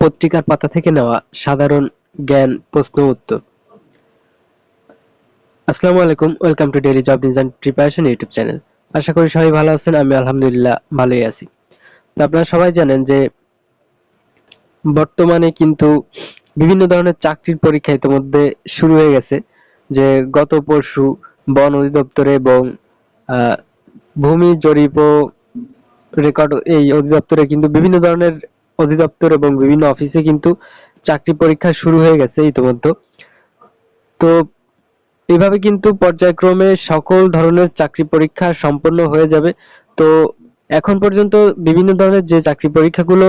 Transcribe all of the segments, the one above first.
পত্রিকার পাতা থেকে নেওয়া সাধারণ জ্ঞান প্রশ্ন উত্তর। আসসালামু আলাইকুম, welcome to daily job and preparation YouTube channel. আশা করি সবাই ভালো আছেন, আমি আলহামদুলিল্লাহ ভালোই আছি। তো আপনারা সবাই জানেন যে বর্তমানে কিন্তু বিভিন্ন ধরনের চাকরির পরীক্ষা ইতিমধ্যে শুরু হয়ে গেছে যে গত পরশু বন অধিদপ্তরে এবং ভূমি জরিপ রেকর্ড এই অধিদপ্তরে কিন্তু বিভিন্ন ধরনের অধিদপ্তর এবং বিভিন্ন অফিসে কিন্তু চাকরি পরীক্ষা শুরু হয়ে গেছে ইতিমধ্যে। তো এভাবে কিন্তু পর্যায়ক্রমে সকল ধরনের চাকরি পরীক্ষা সম্পন্ন হয়ে যাবে। তো এখন পর্যন্ত বিভিন্ন ধরনের যে চাকরি পরীক্ষাগুলো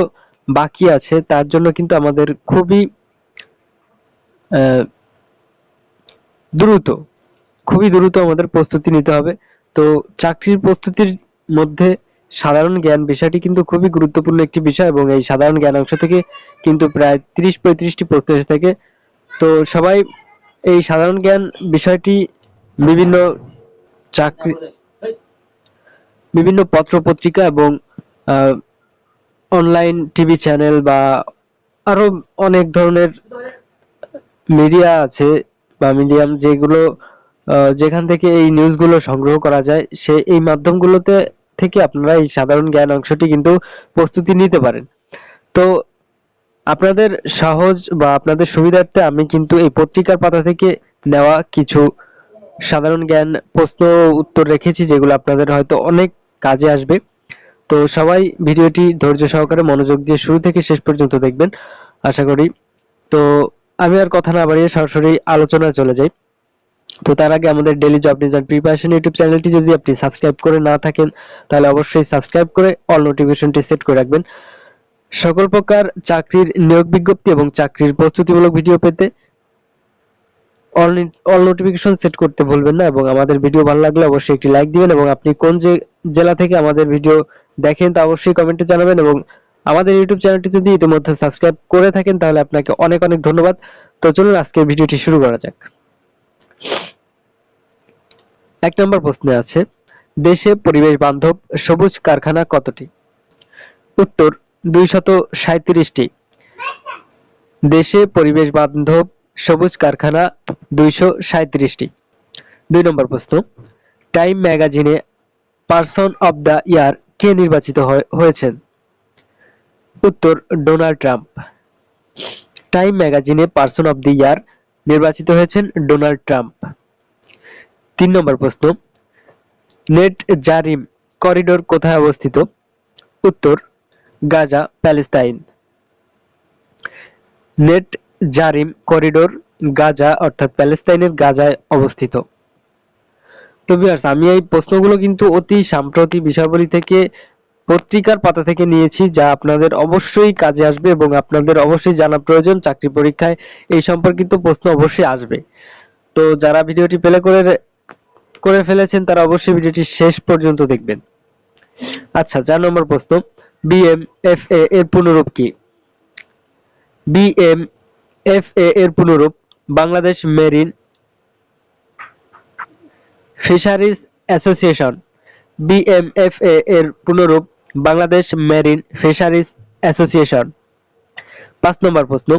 বাকি আছে, তার জন্য কিন্তু আমাদের খুবই দ্রুত খুবই দ্রুত আমাদের প্রস্তুতি নিতে হবে। তো চাকরির প্রস্তুতির মধ্যে সাধারণ জ্ঞান বিষয়টি কিন্তু খুবই গুরুত্বপূর্ণ একটি বিষয় এবং এই সাধারণ জ্ঞান অংশ থেকে কিন্তু প্রায় তিরিশ পঁয়ত্রিশটি প্রশ্ন এসে থাকে। তো সবাই এই সাধারণ জ্ঞান বিষয়টি বিভিন্ন চাকরি বিভিন্ন পত্র পত্রিকা এবং অনলাইন টিভি চ্যানেল বা আরও অনেক ধরনের মিডিয়া আছে বা মিডিয়াম যেগুলো যেখান থেকে এই নিউজগুলো সংগ্রহ করা যায়, সে এই মাধ্যমগুলোতে থেকে আপনারা এই সাধারণ জ্ঞান অংশটি কিন্তু প্রস্তুতি নিতে পারেন। তো আপনাদের সহজ বা আপনাদের সুবিধার্থে আমি কিন্তু এই পত্রিকার পাতা থেকে নেওয়া কিছু সাধারণ জ্ঞান প্রশ্ন উত্তর রেখেছি, যেগুলো আপনাদের হয়তো অনেক কাজে আসবে। তো সবাই ভিডিওটি ধৈর্য সহকারে মনোযোগ দিয়ে শুরু থেকে শেষ পর্যন্ত দেখবেন, আশা করি। তো আমি আর কথা না বাড়িয়ে সরাসরি আলোচনায় চলে যাই। তো তার আগে আমাদের daily job and preparation YouTube চ্যানেলটি যদি আপনি সাবস্ক্রাইব করে না থাকেন, তাহলে অবশ্যই সাবস্ক্রাইব করে অল নোটিফিকেশনটি সেট করে রাখবেন। সকল প্রকার চাকরির নিয়োগ বিজ্ঞপ্তি এবং চাকরির প্রস্তুতিমূলক ভিডিও পেতে অল অল নোটিফিকেশন সেট করতে ভুলবেন না এবং আমাদের ভিডিও ভালো লাগলে অবশ্যই একটি লাইক দিবেন এবং আপনি কোন যে, জেলা থেকে আমাদের ভিডিও দেখেন তা অবশ্যই কমেন্টে জানাবেন এবং আমাদের ইউটিউব চ্যানেলটি যদি ইতিমধ্যে সাবস্ক্রাইব করে থাকেন, তাহলে আপনাকে অনেক অনেক ধন্যবাদ। তো চলুন আজকের ভিডিওটি শুরু করা যাক। এক নম্বর প্রশ্নে আছে, দেশে পরিবেশ বান্ধব সবুজ কারখানা কতটি? উত্তর, দুইশত সাঁত্রিশটি দেশে পরিবেশ বান্ধব সবুজ কারখানা দুইশো সাঁত্রিশটি দুই নম্বর প্রশ্ন, টাইম ম্যাগাজিনে পারসন অব দ্য ইয়ার কে নির্বাচিত হয়ে- হয়েছেন? উত্তর, ডোনাল্ড ট্রাম্প। টাইম ম্যাগাজিনে পারসন অব দ্য ইয়ার নির্বাচিত হয়েছেন ডোনাল্ড ট্রাম্প। তিন নম্বর প্রশ্ন। নেট জারিম করিডোর কোথায় অবস্থিত? উত্তর, Gaza, Palestine. Netzarim corridor Gaza, অর্থাৎ প্যালেস্তাইনের গাজায় অবস্থিত। তো ভিউয়ার্স আমি এই প্রশ্নগুলো কিন্তু অতি সাম্প্রতিক বিষয়াবলী থেকে, পত্রিকার পাতা থেকে নিয়েছি, যা আপনাদের অবশ্যই কাজে আসবে এবং আপনাদের অবশ্যই জানা প্রয়োজন, চাকরি পরীক্ষায় এই সম্পর্কিত প্রশ্ন অবশ্যই আসবে। তো যারা ভিডিওটি প্লে করে করে ফেলেছেন, তারা অবশ্যই ভিডিওটি শেষ পর্যন্ত দেখবেন। আচ্ছা চার নম্বর প্রশ্ন। বিএম এফ এ এর পুনরূপ কি? বিএম এফ এ এর পুনরূপ Bangladesh marine fisheries association. BMFA এর পুনরূপ বাংলাদেশ মেরিন ফিশারিজ অ্যাসোসিয়েশন। পাঁচ নম্বর প্রশ্ন।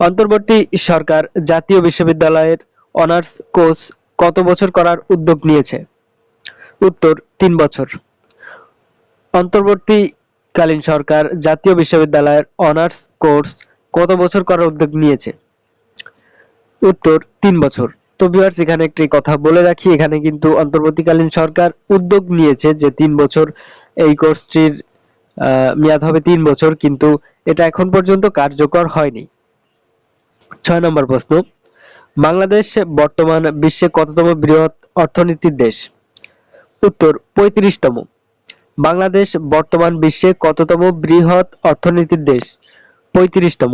অন্তর্বর্তী সরকার জাতীয় বিশ্ববিদ্যালয়ের অনার্স কোর্স কত বছর করার উদ্যোগ নিয়েছে? উত্তর, তিন বছর। অন্তর্বর্তীকালীন সরকার, জাতীয় বিশ্ববিদ্যালয়ের অনার্স কোর্স কত বছর করার উদ্যোগ নিয়েছে? উত্তর, তিন বছর। তো ভিউয়ার্স এখানে একটি কথা বলে রাখি, এখানে কিন্তু অন্তর্বর্তীকালীন সরকার উদ্যোগ নিয়েছে যে তিন বছর এই কোর্সটির মেয়াদ হবে তিন বছর, কিন্তু এটা এখন পর্যন্ত কার্যকর হয়নি। ছয় নম্বর প্রশ্ন। বাংলাদেশ বর্তমান বিশ্বে কততম বৃহৎ অর্থনীতির দেশ? উত্তর, পঁয়ত্রিশতম। বাংলাদেশ বর্তমান বিশ্বে কততম বৃহৎ অর্থনীতির দেশ? পঁয়ত্রিশতম।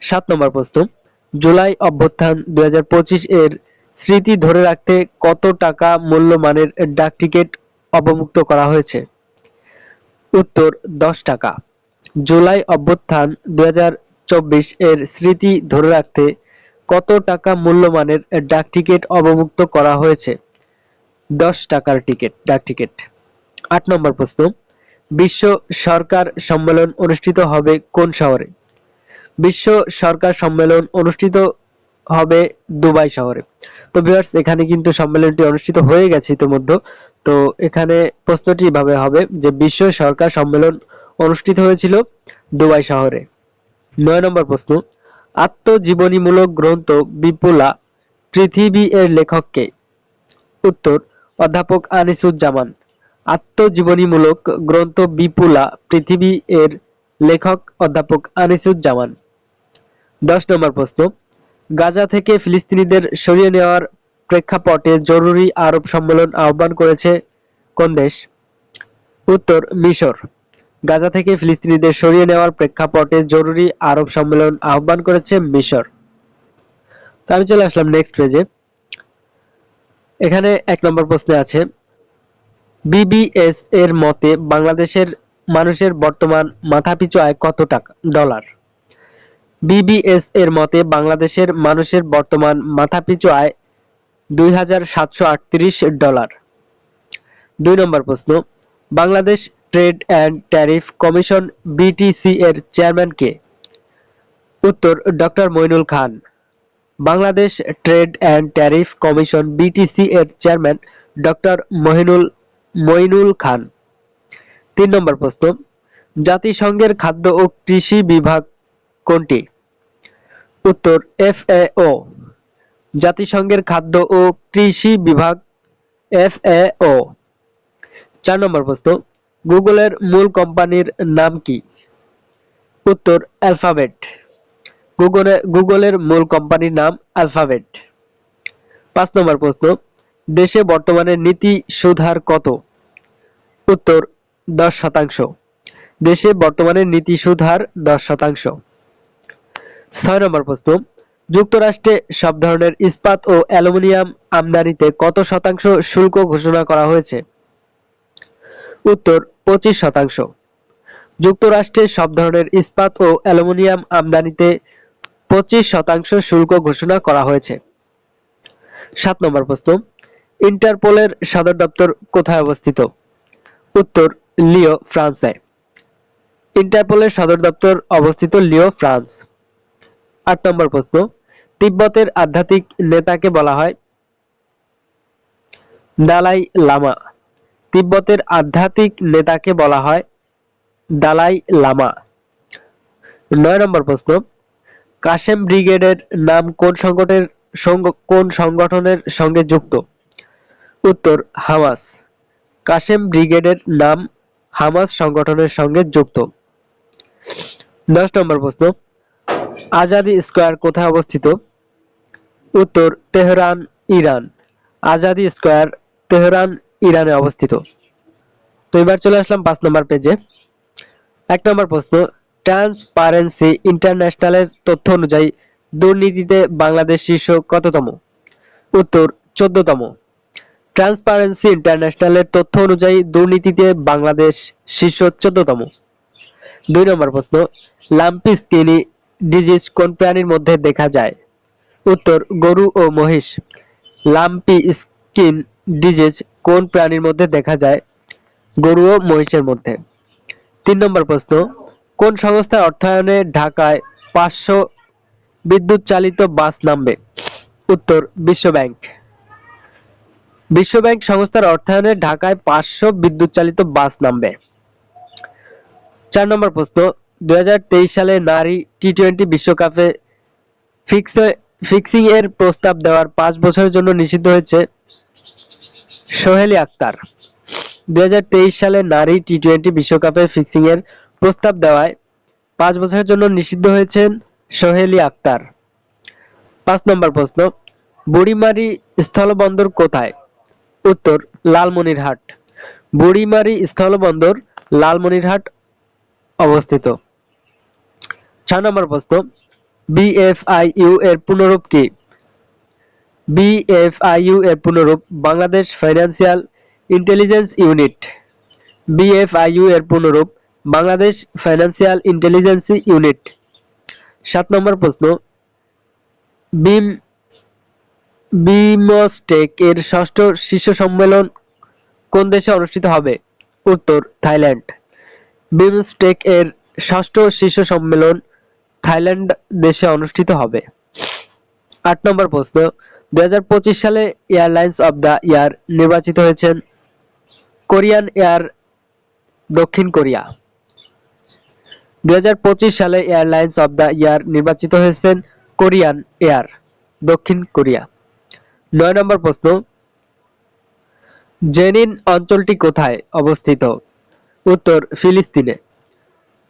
সাত নম্বর প্রশ্ন, জুলাই অভ্যুত্থান দু হাজার পঁচিশ এর স্মৃতি ধরে রাখতে কত টাকা মূল্যমানের ডাক টিকিট অবমুক্ত করা হয়েছে? উত্তর, দশ টাকা। জুলাই অভ্যুত্থান দুই হাজার চব্বিশ এর স্মৃতি ধরে রাখতে কত টাকা মূল্যমানের ডাক টিকিট অবমুক্ত করা হয়েছে? দশ টাকার টিকিট, ডাক টিকিট। আট নম্বর প্রশ্ন, বিশ্ব সরকার সম্মেলন অনুষ্ঠিত হবে কোন শহরে? বিশ্ব সরকার সম্মেলন অনুষ্ঠিত হবে দুবাই শহরে। তো ভিউয়ার্স, এখানে কিন্তু সম্মেলনটি অনুষ্ঠিত হয়ে গেছে ইতিমধ্যে। তো এখানে প্রশ্নটি এভাবে হবে যে, বিশ্ব সরকার সম্মেলন অনুষ্ঠিত হয়েছিল দুবাই শহরে। নয় নম্বর প্রশ্ন আত্মজীবনীমূলক গ্রন্থ বিপুলা, পৃথিবী এর লেখককে। উত্তর, অধ্যাপক আনিসুজ্জামান। আত্মজীবনীমূলক গ্রন্থ বিপুলা, পৃথিবী এর লেখক অধ্যাপক আনিসুজ্জামান। দশ নম্বর প্রশ্ন, গাজা থেকে ফিলিস্তিনিদের সরিয়ে নেওয়ার প্রেক্ষাপটে জরুরি আরব সম্মেলন আহ্বান করেছে কোন দেশ? উত্তর, মিশর। গাজা থেকে ফিলিস্তিনিদের সরিয়ে নেওয়ার প্রেক্ষাপটে জরুরি আরব সম্মেলন আহ্বান করেছে মিশর। তো আমি চলে আসলাম নেক্সট পেজে এখানে এক নম্বর প্রশ্নে আছে বিবিএস এর মতে বাংলাদেশের মানুষের বর্তমান মাথাপিছু আয় কত টাকা, ডলার? বিবিএস এর মতে বাংলাদেশের মানুষের বর্তমান মাথাপিছু আয় দুই হাজার সাতশো আটত্রিশ ডলার। দুই নম্বর প্রশ্ন, Bangladesh trade and tariff commission BTC এর চেয়ারম্যান কে উত্তর, doctor Moinul Khan. Bangladesh trade and tariff commission BTC এর চেয়ারম্যান ডক্টর মহিনুল মইনুল খান। তিন নম্বর প্রশ্ন, জাতিসংঘের খাদ্য ও কৃষি বিভাগ কোনটি? উত্তর এফ ও জাতিসংঘের খাদ্য ও কৃষি বিভাগ এফ ও চার নম্বর প্রশ্ন গুগলের মূল কোম্পানির নাম কি? উত্তর, অ্যালফাবেট। গুগলে, গুগলের মূল কোম্পানির নাম অ্যালফাবেট। পাঁচ নম্বর প্রশ্ন, দেশে বর্তমানে নীতি সুধার কত? উত্তর, দশ শতাংশ। দেশে বর্তমানে নীতি সুধার দশ শতাংশ। ছয় নম্বর প্রশ্ন, যুক্তরাষ্ট্রে সব ধরনের ইস্পাত ও অ্যালুমিনিয়াম আমদানিতে কত শতাংশ শুল্ক ঘোষণা করা হয়েছে? উত্তর পঁচিশ শতাংশ। যুক্তরাষ্ট্রে সব ধরনের ইস্পাত ও অ্যালুমিনিয়াম আমদানিতে পঁচিশ শতাংশ শুল্ক ঘোষণা করা হয়েছে। সাত নম্বর প্রশ্ন, ইন্টারপোলের সদর দপ্তর কোথায় অবস্থিত? উত্তর, লিও, ফ্রান্সে। ইন্টারপোলের সদর দপ্তর অবস্থিত লিও, ফ্রান্স। আট নম্বর প্রশ্ন, তিব্বতের আধ্যাত্মিক নেতাকে বলা হয় দালাই লামা। তিব্বতের আধ্যাত্মিক নেতাকে বলা হয় দালাই লামা। নয় নম্বর প্রশ্ন, কাশেম ব্রিগেডের নাম কোন সংগঠনের কোন সংগঠনের সঙ্গে যুক্ত? উত্তর, হামাস। কাশেম ব্রিগেডের নাম হামাস সংগঠনের সঙ্গে যুক্ত। দশ নম্বর প্রশ্ন, আজাদি স্কোয়ার কোথায় অবস্থিত? উত্তর, Tehran, Iran. Azadi square, Tehran ইরানে অবস্থিত। তো এবার চলে আসলাম পাঁচ নম্বর পেজে এক নম্বর প্রশ্ন ট্রান্সপারেন্সি ইন্টারন্যাশনালের তথ্য অনুযায়ী দুর্নীতিতে বাংলাদেশ শীর্ষ কততম? উত্তর, চোদ্দতম। ট্রান্সপারেন্সি ইন্টারন্যাশনালের তথ্য অনুযায়ী দুর্নীতিতে বাংলাদেশ শীর্ষ চোদ্দতম। দুই নম্বর প্রশ্ন লাম্পি স্কিনি ডিজিজ কোন প্রাণীর মধ্যে দেখা যায়? উত্তর, গরু ও মহিষ। লাম্পি স্কিন ডিজিজ কোন প্রাণীর মধ্যে দেখা যায় গরু ও মহিষের মধ্যে? তিন নম্বর প্রশ্ন, কোন সংস্থার অর্থায়নে ঢাকায় পাঁচশো বিদ্যুৎ চালিত বাস নামবে? উত্তর বিশ্ব ব্যাংক বিশ্ব ব্যাংক সংস্থার অর্থায়নে ঢাকায় পাঁচশো বিদ্যুৎ চালিত বাস নামবে। চার নম্বর প্রশ্ন, দুই হাজার তেইশ সালে নারী টি টোয়েন্টি বিশ্বকাপে ফিক্স ফিক্সিং এর প্রস্তাব দেওয়ার পাঁচ বছরের জন্য নিষিদ্ধ হয়েছে। সোহেলি আক্তার। দু হাজার তেইশ সালে নারী টি টোয়েন্টি বিশ্বকাপে ফিক্সিং এর প্রস্তাব দেওয়ায় পাঁচ বছরের জন্য নিষিদ্ধ হয়েছেন সোহেলি আক্তার। পাঁচ নম্বর প্রশ্ন, বুড়িমারি স্থলবন্দর কোথায়? উত্তর, লালমনিরহাট। বুড়িমারি স্থলবন্দর লালমনিরহাট অবস্থিত। ছয় নম্বর প্রশ্ন, বিএফআইইউ এর পুনরূপ কি? বিএফআইইউ এর পুনরূপ Bangladesh financial intelligence unit. BFIU এর পুনরূপ বাংলাদেশ ফাইন্যান্সিয়াল ইন্টেলিজেন্স ইউনিট। সাত নম্বর প্রশ্ন, বিম, বিমস্টেক এর ষষ্ঠ শীর্ষ সম্মেলন কোন দেশে অনুষ্ঠিত হবে? উত্তর, থাইল্যান্ড। বিমস্টেক এর ষষ্ঠ শীর্ষ সম্মেলন থাইল্যান্ড দেশে অনুষ্ঠিত হবে। আট নম্বর প্রশ্ন দুই হাজার পঁচিশ সালে এয়ারলাইন্স অব দ্য ইয়ার নির্বাচিত হয়েছেন কোরিয়ান এয়ার দক্ষিণ কোরিয়া। দুই সালে এয়ারলাইন্স অব দ্য ইয়ার নির্বাচিত হয়েছেন কোরিয়ান এয়ার দক্ষিণ কোরিয়া। নয় নম্বর প্রশ্ন, জেনিন অঞ্চলটি কোথায় অবস্থিত? উত্তর, ফিলিস্তিনে।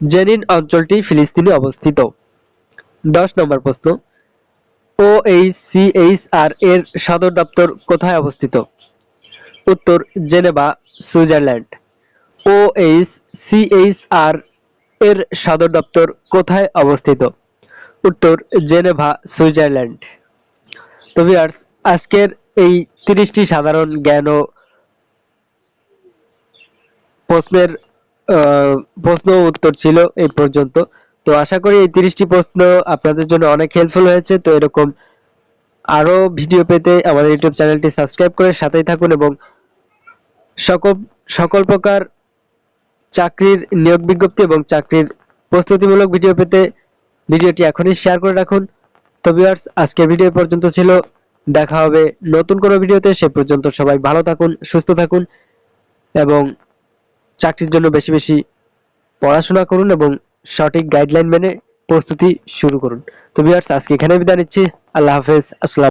জেনিন অঞ্চলটি ফিলিস্তিনে অবস্থিত। দশ নম্বর প্রশ্ন O H C H R এর সদর দপ্তর কোথায় অবস্থিত? উত্তর, Geneva, Switzerland. O H C H R এর সদর দপ্তর কোথায় অবস্থিত? উত্তর, জেনেভা, সুইজারল্যান্ড। তো ভিউয়ার্স, আজকের এই তিরিশটি সাধারণ জ্ঞান ও প্রশ্নের প্রশ্ন উত্তর ছিল এই পর্যন্ত। তো আশা করি এই তিরিশটি প্রশ্ন আপনাদের জন্য অনেক হেল্পফুল হয়েছে। তো এরকম আরও ভিডিও পেতে আমাদের ইউটিউব চ্যানেলটি সাবস্ক্রাইব করে সাথেই থাকুন এবং সকল সকল প্রকার চাকরির নিয়োগ বিজ্ঞপ্তি এবং চাকরির প্রস্তুতিমূলক ভিডিও পেতে ভিডিওটি এখনই শেয়ার করে রাখুন। তো ভিউয়ার্স আজকের ভিডিও পর্যন্ত ছিল। দেখা হবে নতুন কোনো ভিডিওতে সে পর্যন্ত সবাই ভালো থাকুন, সুস্থ থাকুন এবং চাকরির জন্য বেশি বেশি পড়াশোনা করুন এবং সঠিক গাইডলাইন মেনে প্রস্তুতি শুরু করুন। তো ভিউয়ার্স আজকে এখানে বিদায় নিচ্ছি। আল্লাহ হাফেজ। আসসালাম